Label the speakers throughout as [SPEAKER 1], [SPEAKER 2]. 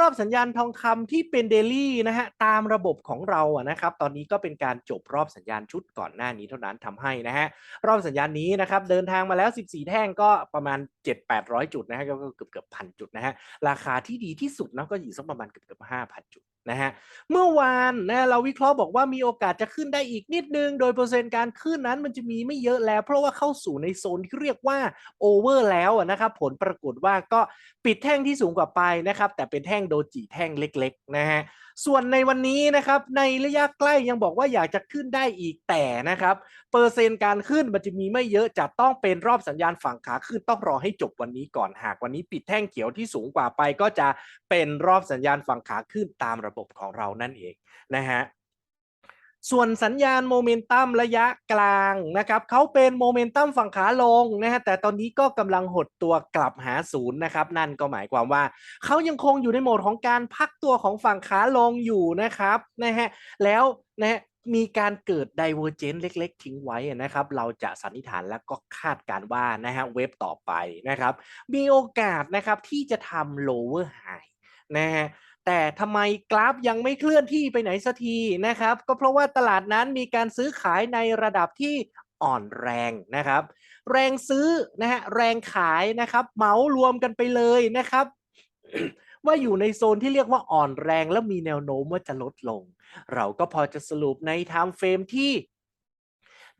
[SPEAKER 1] รอบสัญญาณทองคำที่เป็นเดลี่นะฮะตามระบบของเราอะนะครับตอนนี้ก็เป็นการจบรอบสัญญาณชุดก่อนหน้านี้เท่านั้นทำให้นะฮะรอบสัญญาณนี้นะครับเดินทางมาแล้ว 14 แท่งก็ประมาณ 7-800 จุดนะฮะก็เกือบเกือบพันจุดนะฮะราคาที่ดีที่สุดนะก็อยู่สักประมาณเกือบเกือบ5,000 จุด นะฮะเมื่อวานนะเราวิเคราะห์บอกว่ามีโอกาสจะขึ้นได้อีกนิดนึง โดยเปอร์เซ็นต์การขึ้นนั้นมันจะมีไม่เยอะแล้ว เพราะว่าเข้าสู่ในโซนที่เรียกว่าโอเวอร์แล้วนะครับผลปรากฏว่าก็ปิดแท่งที่สูงกว่าไปนะครับแต่เป็นแท่งโดจิแท่งเล็กๆนะฮะส่วนในวันนี้นะครับในระยะใกล้ยังบอกว่าอยากจะขึ้นได้อีกแต่นะครับ เปอร์เซ็นต์การขึ้นมันจะมีไม่เยอะจะต้องเป็นรอบสัญญาณฝั่งขาขึ้นต้องรอให้จบวันนี้ก่อนหากวันนี้ปิดแท่งเขียวที่สูงกว่าไปก็จะเป็นรอบสัญญาณฝั่งขาขึ้นตามระบบของเรานั่นเองนะฮะ ส่วนสัญญาณโมเมนตัมระยะกลางนะครับเขาเป็นโมเมนตัมฝั่งขาลงนะฮะแต่ตอนนี้ก็กำลังหดตัวกลับหาศูนย์นะครับ นั่นก็หมายความว่าเขายังคงอยู่ในโหมดของการพักตัวของฝั่งขาลงอยู่นะครับนะฮะแล้วนะฮะมีการเกิด divergence เล็ก ๆ ทิ้งไว้นะครับ เราจะสันนิษฐานและก็คาดการว่านะฮะเว็บต่อไปนะครับ มีโอกาสนะครับที่จะทำ lower high นะฮะแต่ทำไมกราฟยังไม่เคลื่อนที่ไปไหนสักทีนะครับ ก็เพราะว่าตลาดนั้นมีการซื้อขายในระดับที่อ่อนแรงนะครับ แรงซื้อนะฮะแรงขายนะครับเหมารวมกันไปเลยนะครับ ว่าอยู่ในโซนที่เรียกว่าอ่อนแรงและมีแนวโน้มว่าจะลดลง เราก็พอจะสรุปใน time frame ที่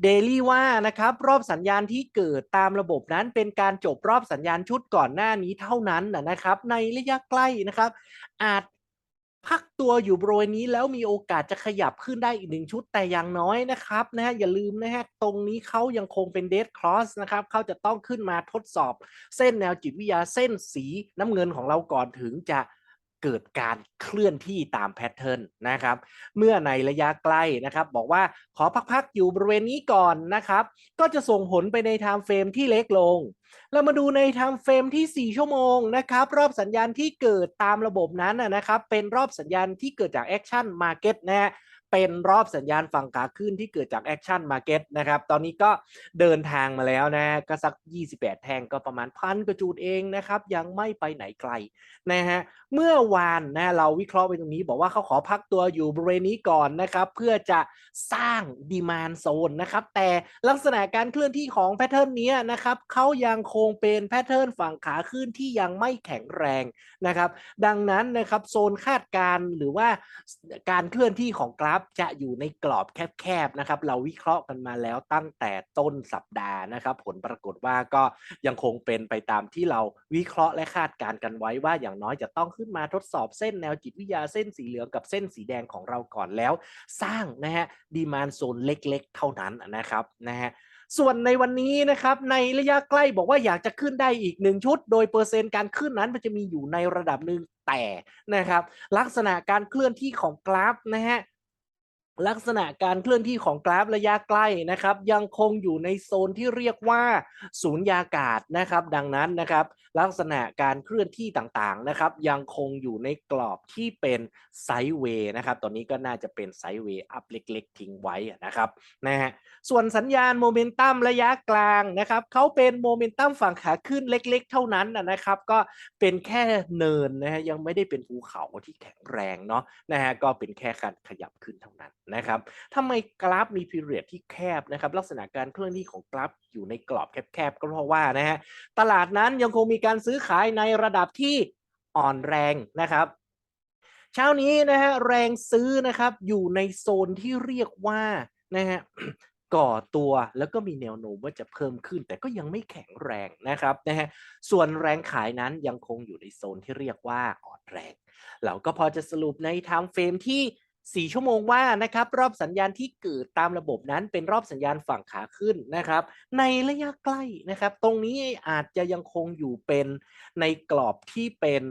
[SPEAKER 1] เดลี่ว่านะครับรอบสัญญาณที่เกิดตามระบบนั้นเป็นการจบรอบสัญญาณชุดก่อนหน้านี้เท่านั้นนะครับ ในระยะใกล้นะครับ อาจพักตัวอยู่บริเวณนี้แล้วมีโอกาสจะขยับขึ้นได้อีกหนึ่งชุดแต่อย่างน้อยนะครับนะฮะอย่าลืมนะฮะตรงนี้เขายังคงเป็นเด d ค o อสนะครับเขาจะต้องขึ้นมาทดสอบเส้นแนวจิตวิทยาเส้นสีน้ำเงินของเราก่อนถึงจะ เกิดการเคลื่อนที่ตามแพทเทิร์นนะครับ เมื่อในระยะใกล้นะครับ บอกว่าขอพักๆอยู่บริเวณนี้ก่อนนะครับ ก็จะส่งผลไปในไทม์เฟรมที่เล็กลง เรามาดูในไทม์เฟรมที่ 4 ชั่วโมงนะครับ รอบสัญญาณที่เกิดตามระบบนั้นนะนะครับ เป็นรอบสัญญาณที่เกิดจากแอคชั่นมาร์เก็ตนะฮะ เป็นรอบสัญญาณฝั่งขาขึ้นที่เกิดจากแอคชั่นมาเก็ตนะครับ ตอนนี้ก็เดินทางมาแล้วนะ ก็สัก 28 แท่งก็ประมาณพันกระจูดเองนะครับ ยังไม่ไปไหนไกลนะฮะ เมื่อวานนะเราวิเคราะห์ไปตรงนี้บอกว่าเขาขอพักตัวอยู่บริเวณนี้ก่อนนะครับ เพื่อจะสร้างดีมานโซนนะครับ แต่ลักษณะการเคลื่อนที่ของแพทเทิร์นนี้นะครับเขายังคงเป็นแพทเทิร์นฝั่งขาขึ้นที่ยังไม่แข็งแรงนะครับ ดังนั้นนะครับโซนคาดการณ์หรือว่าการเคลื่อนที่ของกราฟจะอยู่ในกรอบแคบๆนะครับเราวิเคราะห์กันมาแล้วตั้งแต่ต้นสัปดาห์นะครับ ผลปรากฏว่าก็ยังคงเป็นไปตามที่เราวิเคราะห์และคาดการณ์กันไว้ว่าอย่างน้อยจะต้องขึ้นมาทดสอบเส้นแนวจิตวิทยาเส้นสีเหลืองกับเส้นสีแดงของเราก่อนแล้ว สร้างนะฮะดีมานโซนเล็กๆ เท่านั้นนะครับนะฮะส่วนในวันนี้นะครับในระยะใกล้บอกว่าอยากจะขึ้นได้อีกหนึ่งชุด โดยเปอร์เซ็นต์การขึ้นนั้นมันจะมีอยู่ในระดับหนึ่งแต่นะครับ ลักษณะการเคลื่อนที่ของกราฟนะฮะ ลักษณะการเคลื่อนที่ของกราฟระยะใกล้นะครับ ยังคงอยู่ในโซนที่เรียกว่าศูนย์ยากาศนะครับ ดังนั้นนะครับ ลักษณะการเคลื่อนที่ต่างๆนะครับ ยังคงอยู่ในกรอบที่เป็นไซด์เวย์นะครับตอนนี้ก็น่าจะเป็นไซด์เวย์อัพเล็ก ๆ ทิ้งไว้นะครับนะฮะส่วนสัญญาณโมเมนตัมระยะกลางนะครับเขาเป็นโมเมนตัมฝั่งขาขึ้นเล็ก ๆ เท่านั้นนะครับ ก็เป็นแค่เนินนะฮะยังไม่ได้เป็นภูเขาที่แข็งแรงเนาะนะฮะก็เป็นแค่การขยับขึ้นเท่านั้นนะครับทำไมกราฟมีพีเรียดที่แคบนะครับ ลักษณะการเคลื่อนที่ของกราฟอยู่ในกรอบแคบๆ ก็เพราะว่านะฮะ ตลาดนั้นยังคงมีการซื้อขายในระดับที่อ่อนแรงนะครับ เช้านี้นะฮะแรงซื้อนะครับอยู่ในโซนที่เรียกว่านะฮะก่อตัวแล้วก็มีแนวโน้มว่าจะเพิ่มขึ้น แต่ก็ยังไม่แข็งแรงนะครับนะฮะส่วนแรงขายนั้นยังคงอยู่ในโซนที่เรียกว่าอ่อนแรง เราก็พอจะสรุปในไทม์เฟรมที่ 4 ชั่วโมงว่านะครับรอบสัญญาณที่เกิดตามระบบนั้นเป็นรอบสัญญาณฝั่งขาขึ้นนะครับ ในระยะใกล้นะครับ ตรงนี้อาจจะยังคงอยู่เป็นในกรอบที่เป็น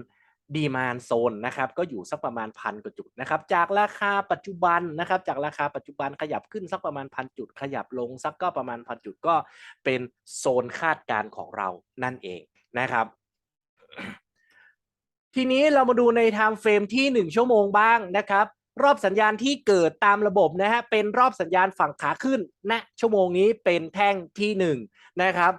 [SPEAKER 1] ดีมานโซนนะครับก็อยู่สักประมาณพันกว่าจุดนะครับจากราคาปัจจุบันนะครับจากราคาปัจจุบันขยับขึ้นสักประมาณพันจุด ขยับลงสักก็ประมาณพันจุดก็เป็นโซนคาดการณ์ของเรานั่นเองนะครับ ทีนี้เรามาดูในไทม์เฟรมที่ 1 ชั่วโมงบ้างนะครับ รอบสัญญาณที่เกิดตามระบบนะฮะเป็นรอบสัญญาณฝั่งขาขึ้นณชั่วโมงนี้เป็นแท่งที่1นะครับ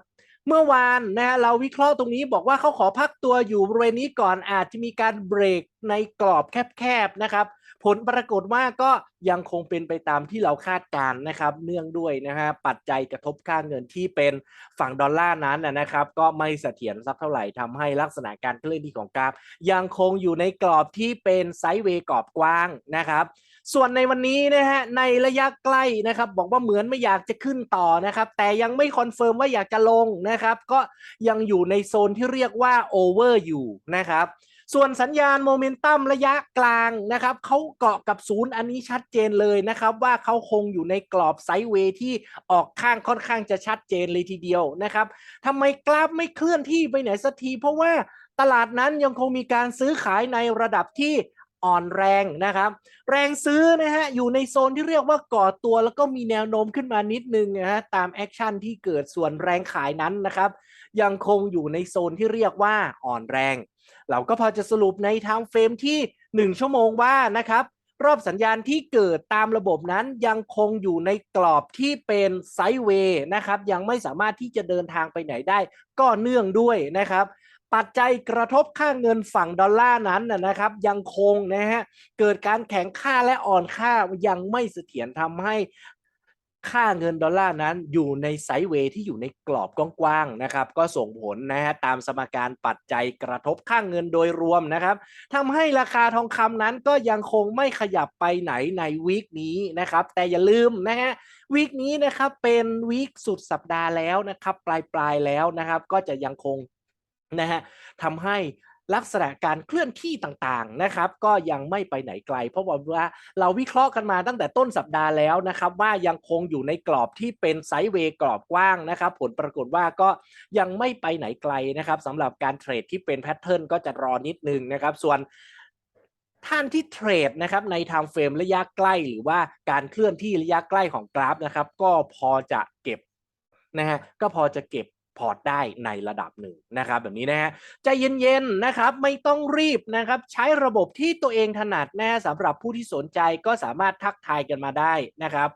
[SPEAKER 1] เมื่อวานนะฮะเราวิเคราะห์ตรงนี้บอกว่าเขาขอพักตัวอยู่บริเวณนี้ก่อนอาจจะมีการเบรกในกรอบแคบๆนะครับ ผลปรากฏว่าก็ยังคงเป็นไปตามที่เราคาดการณ์นะครับ เนื่องด้วยนะฮะปัจจัยกระทบค่าเงินที่เป็นฝั่งดอลลาร์นั้นนะครับ ก็ไม่เสถียรสักเท่าไหร่ทำให้ลักษณะการเคลื่อนที่ของกราฟยังคงอยู่ในกรอบที่เป็นไซด์เวย์กรอบกว้างนะครับส่วนในวันนี้นะฮะในระยะใกล้นะครับ บอกว่าเหมือนไม่อยากจะขึ้นต่อนะครับ แต่ยังไม่คอนเฟิร์มว่าอยากจะลงนะครับ ก็ยังอยู่ในโซนที่เรียกว่าโอเวอร์อยู่นะครับ ส่วนสัญญาณโมเมนตัมระยะกลางนะครับเขาเกาะกับศูนย์อันนี้ชัดเจนเลยนะครับว่าเขาคงอยู่ในกรอบไซด์เวย์ที่ออกข้างค่อนข้างจะชัดเจนเลยทีเดียวนะครับทำไมกราฟไม่เคลื่อนที่ไปไหนสักที เพราะว่าตลาดนั้นยังคงมีการซื้อขายในระดับที่อ่อนแรงนะครับ แรงซื้อนะฮะอยู่ในโซนที่เรียกว่าก่อตัวแล้วก็มีแนวโน้มขึ้นมานิดนึงนะฮะตามแอคชั่นที่เกิดส่วนแรงขายนั้นนะครับ ยังคงอยู่ในโซนที่เรียกว่าอ่อนแรง เราก็พอจะสรุปในไทม์เฟรมที่ 1 ชั่วโมงว่านะครับรอบสัญญาณที่เกิดตามระบบนั้นยังคงอยู่ในกรอบที่เป็นไซด์เวย์นะครับ ยังไม่สามารถที่จะเดินทางไปไหนได้ ก็เนื่องด้วยนะครับ ปัจจัยกระทบค่าเงินฝั่งดอลลาร์นั้นนะครับ ยังคงนะฮะเกิดการแข็งค่าและอ่อนค่ายังไม่เสถียรทำให้ ค่าเงินดอลลาร์นั้นอยู่ในไซด์เวย์ที่อยู่ในกรอบกว้างๆนะครับ ก็ส่งผลนะฮะตามสมการปัจจัยกระทบค่าเงินโดยรวมนะครับทำให้ราคาทองคำนั้นก็ยังคงไม่ขยับไปไหนในวีคนี้นะครับ แต่อย่าลืมนะฮะวีคนี้นะครับเป็นวีคสุดสัปดาห์แล้วนะครับ ปลายปลายๆแล้วนะครับ ก็จะยังคงนะฮะทำให้ ลักษณะการเคลื่อนที่ต่างๆนะครับ ก็ยังไม่ไปไหนไกล เพราะว่าเราวิเคราะห์กันมาตั้งแต่ต้นสัปดาห์แล้วนะครับ ว่ายังคงอยู่ในกรอบที่เป็นไซด์เวย์กรอบกว้างนะครับ ผลปรากฏว่าก็ยังไม่ไปไหนไกลนะครับสำหรับการเทรดที่เป็นแพทเทิร์นก็จะรอนิดนึงนะครับ ส่วนท่านที่เทรดนะครับในไทม์เฟรมระยะใกล้หรือว่าการเคลื่อนที่ระยะใกล้ของกราฟนะครับ ก็พอจะเก็บนะฮะก็พอจะเก็บ พอร์ตได้ในระดับหนึ่งนะครับแบบนี้นะฮะใจเย็นๆนะครับไม่ต้องรีบนะครับใช้ระบบที่ตัวเองถนัดนะฮะสำหรับผู้ที่สนใจก็สามารถทักทายกันมาได้นะครับ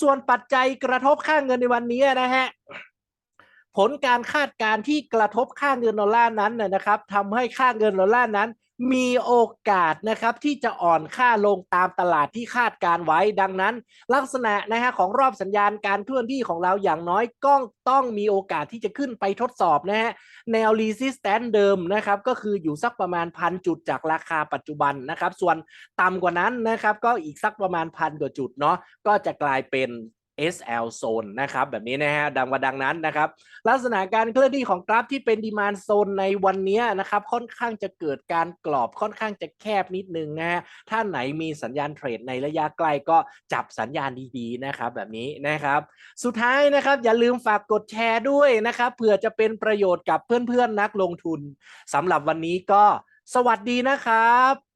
[SPEAKER 1] ส่วนปัจจัยกระทบค่าเงินในวันนี้นะฮะผลการคาดการณ์ที่กระทบค่าเงินดอลลาร์นั้นนะนะครับทำให้ค่าเงินดอลลาร์นั้น มีโอกาสนะครับที่จะอ่อนค่าลงตามตลาดที่คาดการไว้ ดังนั้น ลักษณะนะฮะของรอบสัญญาณการเคลื่อนที่ของเราอย่างน้อยก็ต้องมีโอกาสที่จะขึ้นไปทดสอบนะฮะแนว resistance เดิมนะครับก็คืออยู่สักประมาณพันจุดจากราคาปัจจุบันนะครับ ส่วนต่ำกว่านั้นนะครับก็อีกสักประมาณพันกว่าจุดเนาะก็จะกลายเป็น SL zone นะครับแบบนี้นะฮะดังว่าดังนั้นนะครับ ลักษณะการเคลื่อนที่ของกราฟที่เป็นดีมานโซนในวันนี้นะครับค่อนข้างจะเกิดการกรอบค่อนข้างจะแคบนิดนึงนะฮะถ้าไหนมีสัญญาณเทรดในระยะไกลก็จับสัญญาณดีๆนะครับแบบนี้นะครับ สุดท้ายนะครับอย่าลืมฝากกดแชร์ด้วยนะครับเผื่อจะเป็นประโยชน์กับเพื่อนๆนักลงทุนสำหรับวันนี้ก็สวัสดีนะครับ